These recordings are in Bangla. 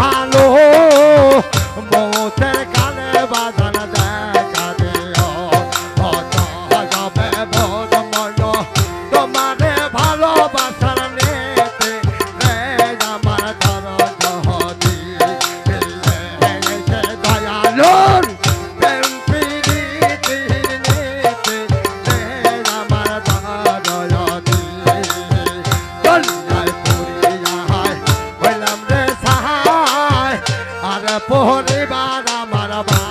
ভালো পরিবার আমার বাঁচে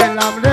হইলাম রে